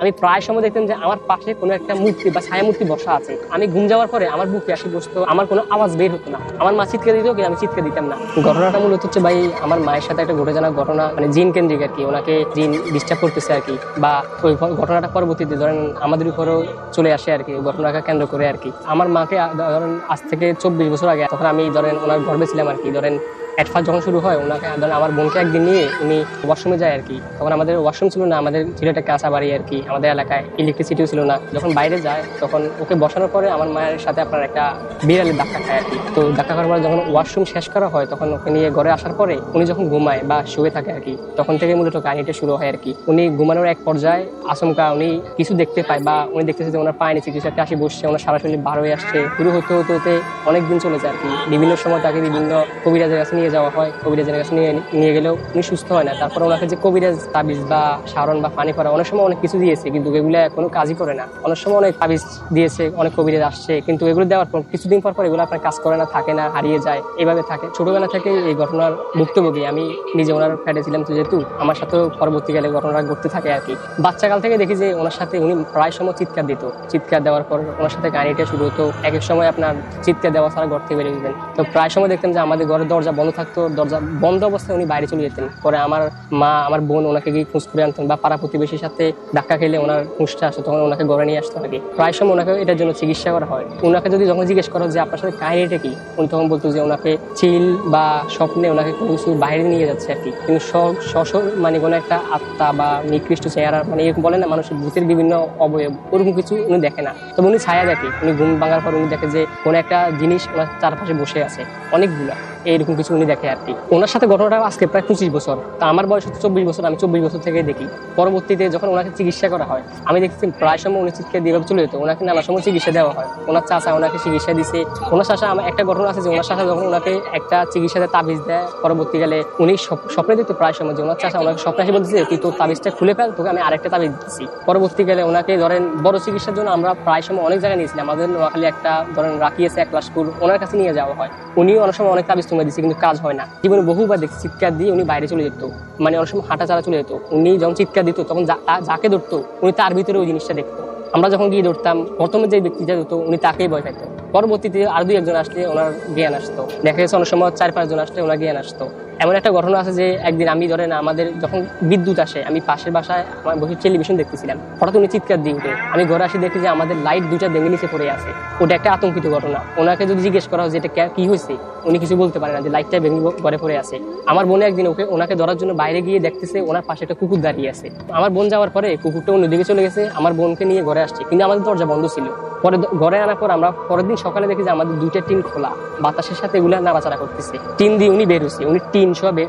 আমি প্রায় সময় দেখতাম যে আমার পাশে কোনো একটা মূর্তি বা ছায়া মূর্তি বসা আছে। আমি ঘুম যাওয়ার পরে আমার বুকে আসে বসতো, আমার কোনো আওয়াজ বের হতো না। আমার মা চিৎকার দিত আমি চিৎকার দিতাম না। ঘটনাটা মূলত হচ্ছে ভাই, আমার মায়ের সাথে একটা ঘটে জানা ঘটনা মানে জিন কেন্দ্রিক আর কি। ওনাকে জিন ডিস্টার্ব করতেছে আর কি। বা ওই ঘটনাটা পরবর্তীতে ধরেন আমাদের উপরেও চলে আসে আর কি ঘটনাকে কেন্দ্র করে আর কি। আমার মাকে ধরেন আজ থেকে চব্বিশ বছর আগে, তখন আমি ধরেন ওনার গর্বে ছিলাম আর কি। ধরেন অ্যাটফার্স্ট যখন শুরু হয়, ওনাকে ধরেন আমার বোনকে একদিন নিয়ে উনি ওয়াশরুমে যায় আর কি তখন আমাদের ওয়াশরুম ছিল না, আমাদের ছিল একটা কাঁচা বাড়ি আর কি আমাদের এলাকায় ইলেকট্রিসিটিও ছিল না। যখন বাইরে যায়, তখন ওকে বসানোর পরে আমার মায়ের সাথে আপনার একটা বিড়ালের ধাক্কা খায় আর কি তো ধাক্কা খাওয়ার পরে যখন ওয়াশরুম শেষ করা হয়, তখন ওকে নিয়ে ঘরে আসার পরে উনি যখন ঘুমায় বা শুয়ে থাকে আর কি তখন থেকে মূলত কাহিনীটা শুরু হয় আর কি উনি ঘুমানোর এক পর্যায়ে আচমকা উনি কিছু দেখতে পায় বা উনি দেখতেছে যে ওনার পায়ে নিচে কিছু একটা আসি বসছে, ওনার সারাশরীর বার হয়ে আসছে। শুরু হতে হতে হতে অনেক দিন চলে যায় আর কি বিভিন্ন সময় তাকে বিভিন্ন কবিরাজের কাছে নিয়ে যাওয়া হয়, কবিরাজের কাছে নিয়ে নিয়ে গেলেও উনি সুস্থ হয় না। তারপর ওনাকে যে কবিরাজ তাবিজ বা সারণ বা পানি করা অনেক সময় অনেক কিছু দিয়েছে, কিন্তু এগুলো কোনো কাজই করে না। অনেক সময় অনেক তাবিজ দিয়েছে, অনেক কবিরাজ আসছে, কিন্তু এগুলো দেওয়ার পর কিছুদিন পর পর এগুলো আপনার কাজ করে না, থাকে না, হারিয়ে যায়, এভাবে থাকে। ছোটবেলা থেকে এই ঘটনার ভুক্তভোগী। আমি নিজে ওনার ফ্যাটে ছিলাম তো যেহেতু, আমার সাথেও পরবর্তীকালে ঘটনাটা ঘটতে থাকে আর কি। বাচ্চাকাল থেকে দেখি যে ওনার সাথে উনি প্রায় সময় চিৎকার দিত। চিৎকার দেওয়ার পর ওনার সাথে কাহিনীটা শুরু হতো। এক এক সময় আপনার চিৎকার দেওয়া ছাড়া ঘর থেকে বেরিয়ে যেতেন তো প্রায় সময় দেখতাম যে আমাদের ঘরের দরজা বন্ধ থাকতো, দরজা বন্ধ অবস্থায় উনি বাইরে চলে যেতেন। পরে আমার মা, আমার বোন ওনাকে গিয়ে খোঁজ করে আনতেন বা পাড়া প্রতিবেশীর সাথে ধাক্কা খেলে ওনার হুঁশটা আসতো, তখন ওনাকে ঘরে নিয়ে আসতো আর কি প্রায় সময় ওনাকে এটার জন্য চিকিৎসা করা হয়। ওনাকে যদি যখন জিজ্ঞেস করা যে, আপনার সাথে কাহিনীটা কি? উনি তখন বলতো যে, ওনাকে চিল বা স্বপ্নে ওনাকে কোনো কিছু বাইরে নিয়ে যাচ্ছে আর কি। কিন্তু স- সশর মানে কোনো একটা আত্মা বা নিকৃষ্ট চেহারা মানে এরকম বলে না, মানুষের ভূতের বিভিন্ন অবয়ব, ওরকম কিছু উনি দেখে না। তবে উনি ছায়া দেখে। উনি ঘুম ভাঙার পর উনি দেখে যে, কোনো একটা জিনিস ওনার চারপাশে বসে আছে। অনেকগুলা। এইরকম কিছু উনি দেখে আর কি। ওনার সাথে ঘটনাটা আজকে প্রায় পঁচিশ বছর। তা আমার বয়স হচ্ছে চব্বিশ বছর, আমি চব্বিশ বছর থেকে দেখি। পরবর্তীতে যখন ওনাকে চিকিৎসা করা হয়, আমি দেখছি প্রায় সময় উনি চিকিৎসা দিয়ে চলে যেত। ওনাকে নানা সময় চিকিৎসা দেওয়া হয়। ওনার চাষা ওনাকে চিকিৎসা দিছে। ওনার চাষা আমার একটা ঘটনা আছে যে, ওনার চাষা যখন ওনাকে একটা চিকিৎসাতে তাবিজ দেয়, পরবর্তীকালে উনি স্বপ্নে দিত প্রায় সময় যে, ওনার চাষা ওনাকে স্বপ্নে এসে বলতেছে তুই তোর তাবিজটা খুলে ফেল, তোকে আমি আরেকটা তাবিজ দিচ্ছি পরবর্তীকালে ওনাকে ধরেন বড় চিকিৎসার জন্য আমরা প্রায় সময় অনেক জায়গায় নিয়েছিলাম। আমাদের নোয়াখালী একটা, ধরেন রাখিয়েছে এক লাশপুর ওনার কাছে নিয়ে যাওয়া হয়। উনিও অনেক সময় অনেক তাবিজ তুমি দিচ্ছে কিন্তু কাজ হয় না। জীবনে বহুবার দেখছি চিৎকার দিয়ে উনি বাইরে চলে যেত। মানে অনেক সময় হাঁটা চালা চলে যেত। উনি যখন চিৎকার দিত, তখন যাকে ধরতো, উনি তার ভিতরে ওই জিনিসটা দেখতো। আমরা যখন গিয়ে ধরতাম, প্রথমে যে ব্যক্তিটা ধরতো, উনি তাকেই ভয় পেত পরবর্তীতে আর দুই একজন আসলে ওনার জ্ঞান আসতো। দেখা গেছে অনেক সময় চার পাঁচজন আসলে ওনার জ্ঞান আসতো। এমন একটা ঘটনা আছে যে একদিন আমি ধরেন আমাদের যখন বিদ্যুৎ আসে, আমি পাশের বাসায় আমার বসে টেলিভিশন দেখতেছিলাম। হঠাৎ উনি চিৎকার দিয়ে উঠে, আমি ঘরে আসি দেখি যে আমাদের লাইট দুইটা ভেঙে নিচে পড়ে আছে। ওটা একটা আতঙ্কিত ঘটনা। ওনাকে যদি জিজ্ঞেস করা হয় যে এটা কে- হয়েছে? উনি কিছু বলতে পারে না যে লাইটটা ভেঙে ঘরে পড়ে আছে। আমার বোনে একদিন ওকে, ওনাকে ধরার জন্য বাইরে গিয়ে দেখতেছে ওনার পাশে একটা কুকুর দাঁড়িয়ে আছে। আমার বোন যাওয়ার পরে কুকুরটা অন্যদিকে চলে গেছে, আমার বোনকে নিয়ে ঘরে আসছে। কিন্তু আমাদের দরজা বন্ধ ছিল। পরে ঘরে আনার পর আমরা পরের দিন সকালে দেখি যে আমাদের দুইটা টিন খোলা। বাতাসের সাথে এগুলা নাড়াচাড়া করতেছে। টিন দিয়ে উনি বের হয়েছে উনি টিন বে-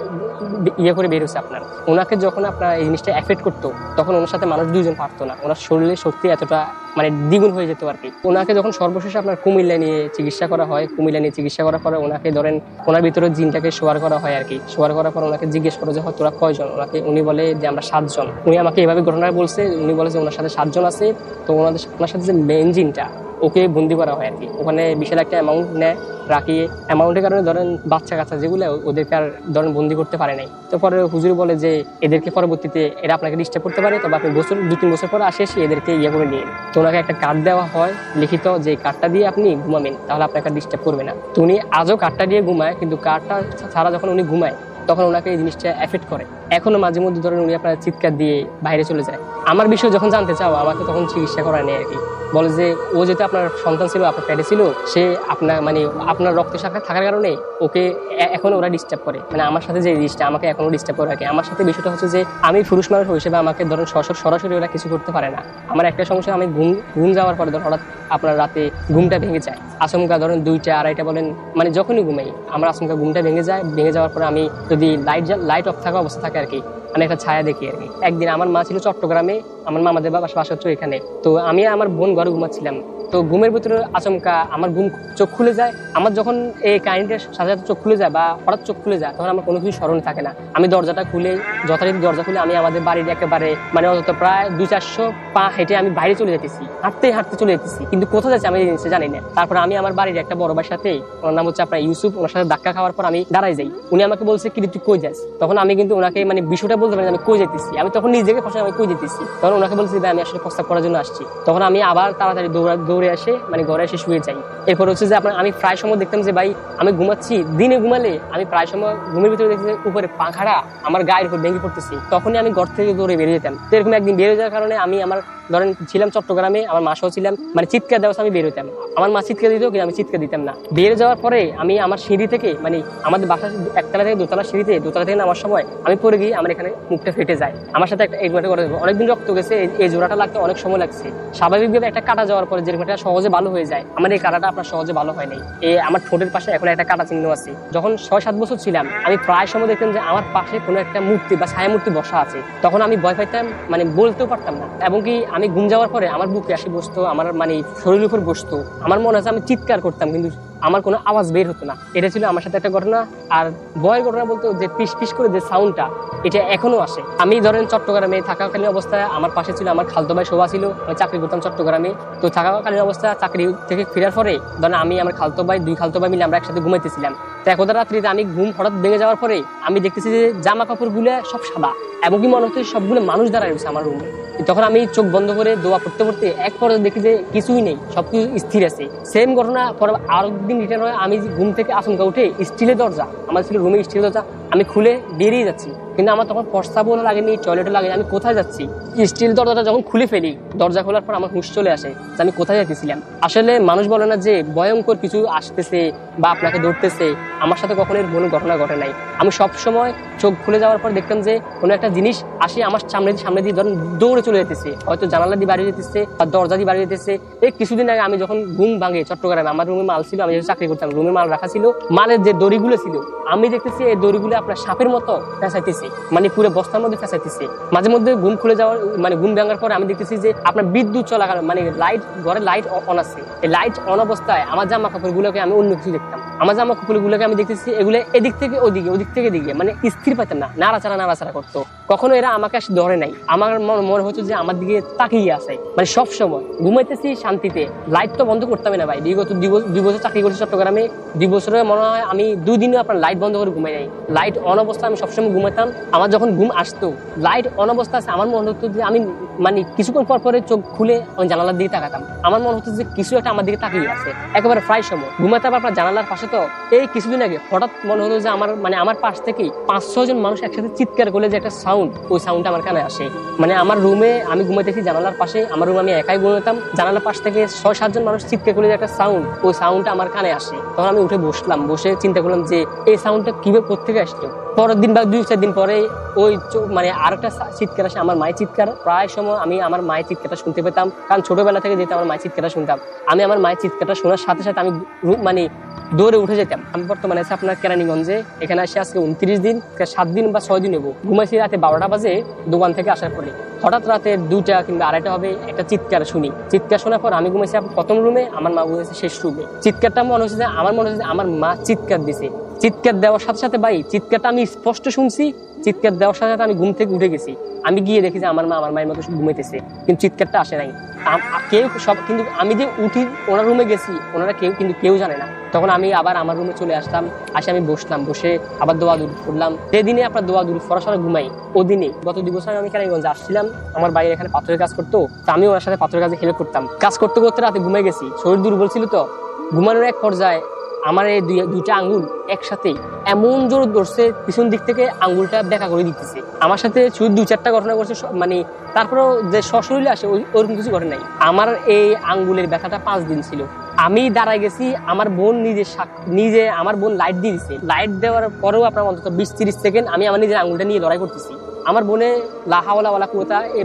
ইয়ে করে বের হয়েছে আপনার। ওনাকে যখন আপনার এই জিনিসটা এফেক্ট করতো, তখন ওনার সাথে মানুষ দুইজন পারতো না। ওনার শরীরের শক্তি এতটা মানে দ্বিগুণ হয়ে যেত আর কি। ওনাকে যখন সর্বশেষ আপনার কুমিল্লা নিয়ে চিকিৎসা করা হয়, কুমিল্লা নিয়ে চিকিৎসা করার পরে ওনাকে ধরেন ওনার ভিতরে জিনটাকে শোয়ার করা হয় আর কি। শোয়ার করার পর ওনাকে জিজ্ঞেস করো যে, হয়, তোরা কয়জন? ওনাকে, উনি বলে যে, আমরা সাতজন। উনি আমাকে এভাবে ঘটনা বলছে, উনি বলে যে, ওনার সাথে সাতজন আছে। তো ওনাদের, ওনার সাথে যে মেন জিনটা ওকে বন্দি করা হয় আর কি। ওখানে বিশাল একটা অ্যামাউন্ট নেয় রাখিয়ে অ্যামাউন্টের কারণে ধরেন বাচ্চা কাচ্চা যেগুলো, ওদেরকে আর ধরেন বন্দি করতে পারে নাই। তো পরে হুজুর বলে যে, এদেরকে পরবর্তীতে এরা আপনাকে ডিস্টার্ব করতে পারে, তবে আপনি বছর দু তিন বছর পরে আসে এসে এদেরকে ইয়ে করে নিয়ে তো ওনাকে একটা কার্ড দেওয়া হয়, লিখিত যে কার্ডটা দিয়ে আপনি ঘুমাবেন, তাহলে আপনাকে ডিস্টার্ব করবে না। তো উনি আজও কার্ডটা দিয়ে ঘুমায়, কিন্তু কার্ডটা ছাড়া যখন উনি ঘুমায়, তখন ওনাকে এই জিনিসটা এফেক্ট করে। এখনও মাঝে মধ্যে ধরেন উনি আপনার চিৎকার দিয়ে বাইরে চলে যায়। আমার বিষয় যখন জানতে চাও, আমাকে তখন চিকিৎসা করা নেই আর কি। বলে যে, ও যেহেতু আপনার সন্তান ছিল, আপনার প্যাডে ছিল, সে আপনার মানে আপনার রক্ত শাখা থাকার কারণে ওকে এখন ওরা ডিস্টার্ব করে। মানে আমার সাথে যে জিনিসটা, আমাকে এখনও ডিস্টার্ব করে রাখে। আমার সাথে বিষয়টা হচ্ছে যে, আমি পুরুষ মানুষ হিসেবে আমাকে ধরেন সরাসরি সরাসরি ওরা কিছু করতে পারে না। আমার একটা সমস্যা, আমি ঘুম ঘুম যাওয়ার পরে ধর হঠাৎ আপনার রাতে ঘুমটা ভেঙে যায়। আচমকা ধরেন দুইটা, আড়াইটা বলেন মানে যখনই ঘুমাই, আমার আচমকা ঘুমটা ভেঙে যায়, ভেঙে যাওয়ার পরে আমি যদি লাইট লাইট অফ থাকা অবস্থা থাকে আর কি মানে একটা ছায়া দেখি আর কি। একদিন আমার মা ছিল চট্টগ্রামে, আমার মামাদের বাবা বাসা হচ্ছে এখানে। তো আমি আমার বোন ঘরে ঘুমাচ্ছিলাম। তো ঘুমের ভিতরে আচমকা আমার ঘুম চোখ খুলে যায়। আমার যখন এই কাহিনীটার সাথে সাথে চোখ খুলে যায় বা হঠাৎ চোখ খুলে যায়, তখন আমার কোনো কিছু স্মরণ থাকে না। আমি দরজাটা খুলে, যথারীতি দরজা খুলে আমি আমাদের বাড়ির একেবারে মানে অন্তত প্রায় দুই চারশো পা হেঁটে আমি বাইরে চলে যেতেছি। হাঁটতে হাঁটতে চলে যেতেছি। কিন্তু কোথায় যাচ্ছে আমি জিনিসটা জানি না। তারপর আমি আমার বাড়ির একটা বড় ভাইয়ের সাথে, ওনার নাম হচ্ছে আপনার ইউসুফ, ওনার সাথে ধাক্কা খাওয়ার পর আমি দাঁড়াই যাই। উনি আমাকে বলছে কি তুই কই যাস? তখন আমি কিন্তু ওনাকে মানে বিষয়টা বলতে পারি আমি কই যেতেছি আমি তখন নিজেকে ফসে আমি কই যেতেছি তখন ওনাকে বলছি আমি আসলে প্রস্তাব করার জন্য আসছি। তখন আমি আবার তাড়াতাড়ি দৌড়া, দৌড়ে আসে মানে ঘরে এসে শুয়ে যাই। এরপর হচ্ছে যে আপনার, আমি প্রায় সময় দেখতাম যে, ভাই, আমি ঘুমাচ্ছি, দিনে ঘুমালে আমি প্রায় সময় ঘুমের ভিতরে দেখছি উপরে পাখাড়া আমার গায়ের উপর ভেঙে পড়তেছি। তখনই আমি ঘর থেকে দৌড়ে বেরিয়ে যেতাম। তো এরকম একদিন বেরিয়ে যাওয়ার কারণে আমি আমার ধরেন ছিলাম চট্টগ্রামে, আমার মাসও ছিলাম মানে চিৎকার দেওয়া আমি বের হতাম আমার মা চিৎকার দিত কিন্তু আমি চিৎকার দিতাম না। বের যাওয়ার পরে আমি আমার সিঁড়ি থেকে মানে আমাদের বাসা একতলা থেকে দোতলা সিঁড়িতে, দোতলা থেকে নামার সময় আমি পড়ে গিয়ে আমার এখানে মুখটা ফেটে যায়। আমার সাথে একটা এগুলো করে অনেকদিন রক্ত গেছে, এই জোড়াটা লাগতে অনেক সময় লাগছে। স্বাভাবিকভাবে একটা কাটা যাওয়ার পরে যেরকম একটা সহজে ভালো হয়ে যায়, আমার এই কাটাটা আপনার সহজে ভালো হয় নাই। এই আমার ঠোঁটের পাশে এখন একটা কাটা চিহ্ন আছে। যখন ছয় সাত বছর ছিলাম, আমি প্রায় সময় দেখতাম যে আমার পাশে কোনো একটা মূর্তি বা ছায়া মূর্তি বসা আছে। তখন আমি ভয় পাইতাম মানে বলতেও পারতাম না। এবং কি আমি ঘুম যাওয়ার পরে আমার বুকে আসে বসতো, আমার মানে শরীরের উপর বসতো। আমার মনে হচ্ছে আমি চিৎকার করতাম, কিন্তু আমার কোনো আওয়াজ বের হতো না। এটা ছিল আমার সাথে একটা ঘটনা। আর ভয়ের ঘটনা বলতে যে পিস পিস করে যে সাউন্ডটা এটা এখনও আসে। আমি ধরেন চট্টগ্রামে থাকাকালীন অবস্থায় আমার পাশে ছিল আমার খালতো ভাই শোভা ছিল, আমি চাকরি করতাম চট্টগ্রামে। তো থাকাকালীন অবস্থা চাকরি থেকে ফেরার পরে ধরেন আমি, আমার খালতো ভাই, দুই খালতো ভাই মিলে আমরা একসাথে ঘুমাইতেছিলাম। তো একদা রাত্রিতে আমি ঘুম হঠাৎ ভেঙে যাওয়ার পরে আমি দেখতেছি যে জামা কাপড়গুলো সব সাদা এবং কি মনে হচ্ছে সবগুলো মানুষ দাঁড়ায় রয়েছে আমার রুমে। তখন আমি চোখ বন্ধ করে দোয়া পড়তে পড়তে এক পর্যায়ে দেখি যে কিছুই নেই, সবকিছু স্থির আছে। সেম ঘটনা পরে আরও দিন রিটার্ন হয়, আমি ঘুম থেকে আশঙ্কা উঠে স্টিলের দরজা আমার ছিল রুমে স্টিলের দরজা, আমি খুলে বেরিয়ে যাচ্ছি। কিন্তু আমার তখন প্রস্তাবও লাগেনি, টয়লেটও লাগেনি, আমি কোথায় যাচ্ছি? স্টিল দরজাটা যখন খুলে ফেলি, দরজা খোলার পর আমার হুঁশ চলে আসে যে আমি কোথায় যাইতেছিলাম। আসলে মানুষ বলে না যে ভয়ঙ্কর কিছু আসতেছে বা আপনাকে ধরতেছে, আমার সাথে কখনো এর কোনো ঘটনা ঘটে নাই। আমি সব সময় চোখ খুলে যাওয়ার পর দেখতাম যে কোনো একটা জিনিস আসে আমার সামনে দিয়ে সামনে দিয়ে ধরেন দৌড়ে চলে যেতেছে, হয়তো জানালা দিয়ে বাড়ি যেতেছে বা দরজা দিয়ে বাড়ি যেতেছে। এই কিছুদিন আগে আমি যখন ঘুম ভাঙে চট্টগ্রামে, আমার রুমে মাল ছিল, আমি চাকরি করতাম, রুমে মাল রাখা ছিল, মালের যে দড়িগুলো ছিল, আমি দেখতেছি এই দড়িগুলো আপনার সাপের মতো ফেঁসাইতেছে মানে পুরো বস্তার মধ্যে ফেসাইতেছে। মাঝে মধ্যে ঘুম খুলে যাওয়ার মানে ঘুম ভাঙার পরে আমি দেখতেছি যে আপনার বিদ্যুৎ চলাকালীন মানে লাইট ঘরে লাইট অন আছে। এই লাইট অন অবস্থায় আমার জামা কাপড়গুলোকে আমি অন্য কিছু দেখতাম। আমার জামা কাপড়গুলোকে আমি দেখতেছি, এগুলো এদিক থেকে ওদিকে, ওদিক থেকে দিকে মানে স্থির পাইতাম না, নাড়াচাড়া নাড়াচাড়া করতো। কখনো এরা আমাকে ধরে নাই। আমার মন- হচ্ছে যে আমার দিকে তাকিয়ে আছে। মানে সব সময় ঘুমাইতেছি শান্তিতে। লাইট তো বন্ধ করতামই না ভাই। বিগত দুই বছর- চাকরি করছি চট্টগ্রামে। দুই বছরে মনে হয় আমি দুই দিনও আপনার লাইট বন্ধ করে ঘুমাই নাই। লাইট অন অবস্থায় আমি সবসময় ঘুমাইতাম। আমার যখন ঘুম আসতো লাইট অন অবস্থা আছে, আমার মনে হতো যে আমি মানে কিছুক্ষণ পর পরে চোখ খুলে আমি জানালার দিকে তাকাতাম। আমার মনে হতো যে কিছু একটা আমার দিকে তাকিয়ে আছে। একেবারে প্রায় সময়। ঘুমাতে হবে আপনার জানালার পাশে তো এই কিছুদিন আগে হঠাৎ মনে হলো যে আমার মানে আমার পাশ থেকে পাঁচ ছয় জন মানুষ একসাথে চিৎকার করলে যে একটা সাউন্ড ওই সাউন্ডটা আমার কানে আসে। মানে আমার রুমে আমি ঘুমাইতেছি জানালার পাশে, আমার রুমে আমি একাই ঘুমাতাম জানালার পাশ থেকে ছয় সাতজন মানুষ চিৎকার করলে যে একটা সাউন্ড ওই সাউন্ডটা আমার কানে আসে। তখন আমি উঠে বসলাম, বসে চিন্তা করলাম যে এই সাউন্ডটা কীভাবে কোথেকে আসতো পরের দিন বা দুই চার দিন পরে ওই মানে আর একটা চিৎকার আসে, আমার মায়ের চিৎকার। প্রায় সময় আমি আমার মায়ের চিৎকারটা শুনতে পেতাম, কারণ ছোটবেলা থেকে যেহেতু আমার মায়ের চিৎকারটা শুনতাম, আমি আমার মায়ের চিৎকারটা শোনার সাথে সাথে আমি মানে দৌড়ে উঠে যেতাম। আমি বর্তমানে আছি আপনার কেরানীগঞ্জে, এখানে আসি আজকে উনত্রিশ দিন সাত দিন বা ছয় দিন নেব ঘুমাইছি রাতে বারোটা বাজে, দোকান থেকে আসার পরে। হঠাৎ রাতে দুটা কিংবা আড়াইটা হবে, একটা চিৎকার শুনি। চিৎকার শোনার পর আমি ঘুমাইছি প্রথম রুমে আমার মা ঘুমাইছে শেষ রুমে চিৎকারটা মনে হচ্ছে যে, আমার মনে হচ্ছে আমার মা চিৎকার দিছে। চিৎকার দেওয়ার সাথে সাথে ভাই, চিৎকারটা আমি স্পষ্ট শুনছি, চিৎকার দেওয়ার সাথে সাথে আমি ঘুম থেকে উঠে গেছি। আমি গিয়ে দেখি যে আমার মা, আমার মায়ের মতো ঘুমাইতেছে, কিন্তু চিৎকারটা আসে নাই। কেউ সব কিন্তু আমি যে উঠি, ওনার রুমে গেছি, ওনারা কেউ কিন্তু কেউ জানে না। তখন আমি আবার আমার রুমে চলে আসলাম, আসে আমি বসলাম, বসে আবার দোয়া দূর করলাম। যেদিনে আপনার দোয়া দূর করার সময় ঘুমাই ওদিনে গত দুই বছর আমি কেরানীগঞ্জে আসছিলাম, আমার বাইরে এখানে পাথরের কাজ করতো, তো আমি ওনার সাথে পাথরের কাজে হেল্প করতাম। কাজ করতে করতে রাতে ঘুমাই গেছি, শরীর দুর্বল ছিল তো, ঘুমানোর এক পর্যায়ে আমার এই দুইটা আঙ্গুল একসাথে এমন জোর ধরছে, পিছন দিক থেকে আঙ্গুলটা দেখা করে দিতেছে। আমার সাথে শুধু দুই চারটা ঘটনা করছে মানে তারপরেও যে সশরীরে আসে, ওই ওরকম কিছু ঘটে নাই। আমার এই আঙ্গুলের ব্যথাটা পাঁচ দিন ছিল। আমি দাঁড়ায় গেছি, আমার বোন নিজে নিজে আমার বোন লাইট দিয়ে দিছে। লাইট দেওয়ার পরেও আপনার অন্তত বিশ তিরিশ সেকেন্ড আমি আমার নিজের আঙ্গুলটা নিয়ে লড়াই করতেছি। আমার বোনে লাহাওয়ালা ওয়ালা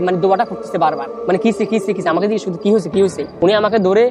মানে দোয়াটা করতেছে বারবার। মানে কিসে কিসে কিসে আমাকে দিয়ে শুধু কি হয়েছে কি হয়েছে উনি আমাকে ধরে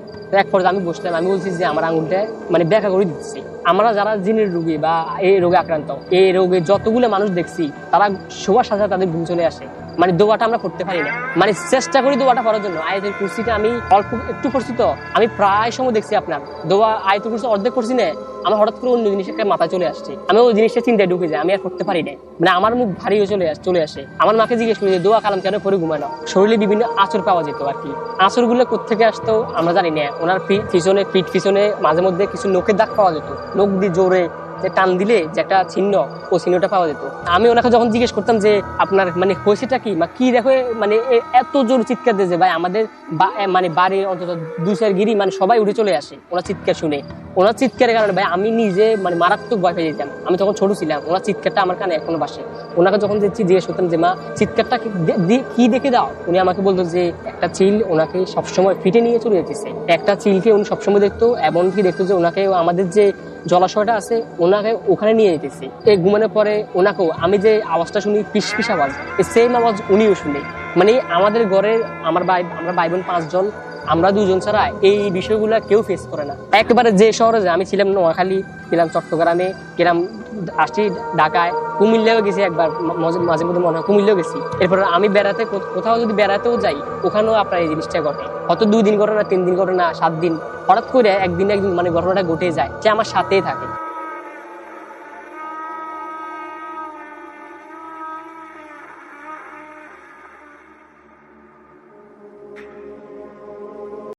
এক পর্যায়ে আমি বসলাম, আমি বলছি যে আমার আঙুলটা মানে ব্যাখ্যা করে দিচ্ছি আমরা যারা জিনের রোগী বা এই রোগে আক্রান্ত, এই রোগে যতগুলো মানুষ দেখছি, তারা সাথে সাথে তাদের ঘুম চলে আসে। মানে দোয়াটা আমরা করতে পারি না। মানে চেষ্টা করি দোয়াটা করার জন্য। আয়াতের কুর্সিটা আমি অল্প একটু করছি তো। আমি প্রায় সময় দেখছি আপনার। দোয়া, আয়াতের কুর্সি অর্ধেক করছি না, আমার হঠাৎ করে অন্য জিনিস একটা মাথায় চলে আসছে। আমি ওই জিনিসটা চিন্তায় ঢুকে যাই, আমি আর করতে পারি না। মানে আমার মুখ ভারী হয়ে চলে চলে আসে। আমার মাকে জিজ্ঞেস করি যে, দোয়া কালাম কেন করে ঘুমানো শরীরে বিভিন্ন আচর পাওয়া যেত আর কি। আচরগুলো কোথেকে আসতো আমরা জানি না। ওনার পিছনে, পিঠ পিছনে মাঝে মধ্যে কিছু নখের দাগ পাওয়া যেত। নখ দিয়ে জোরে যে টান দিলে যে একটা চিহ্ন ও চিহ্নটা পাওয়া যেত। আমি ওনাকে যখন জিজ্ঞেস করতাম যে, আপনার মানে হয়েছেটা কি? বা কি দেখো মানে এত জোর চিৎকার দিয়েছে ভাই আমাদের মানে বাড়ির অন্তত দুই চার গিরি মানে সবাই উঠে চলে আসে ওনার চিৎকার শুনে। ওনার চিৎকারের কারণে, ভাই আমি নিজে মানে মারাত্মক ভয় পেয়ে যেতাম। আমি তখন ছোট ছিলাম, ওনার চিৎকারটা আমার কানে এখনও বাসে ওনাকে যখন জিজ্ঞেস করতাম যে, মা, চিৎকারটা কি দেখে দাও? উনি আমাকে বলতো যে, একটা চিল ওনাকে সবসময় ফিটে নিয়ে চলে যেতেছে। একটা চিলকে উনি সবসময় দেখতো, এমনকি দেখতো যে, ওনাকে আমাদের যে জলাশয়টা আছে, ওনাকে ওখানে নিয়ে যেতেছে। এই ঘুমানোর পরে ওনাকেও, আমি যে আওয়াজটা শুনি, পিস পিস আওয়াজ সেম আওয়াজ উনিও শুনে। মানে আমাদের ঘরে আমার ভাই, আমরা ভাই বোন পাঁচজন, আমরা দুজন ছাড়া এই বিষয়গুলো কেউ ফেস করে না। একবারে যে শহরে যে আমি ছিলাম নোয়াখালী ছিলাম চট্টগ্রামে, গেলাম আসছি ঢাকায় কুমিল্লাও গেছি একবার মাঝে মধ্যে মনে হয় কুমিল্লাও গেছি। এরপর আমি বেড়াতে কোথাও যদি বেড়াতেও যাই, ওখানেও আপনার এই জিনিসটা ঘটে। হয়তো দুই দিন ঘটনা, তিন দিন ঘটনা, সাত দিন। হঠাৎ করে একদিন একদিন মানে ঘটনাটা ঘটে যায়, যে আমার সাথেই থাকে।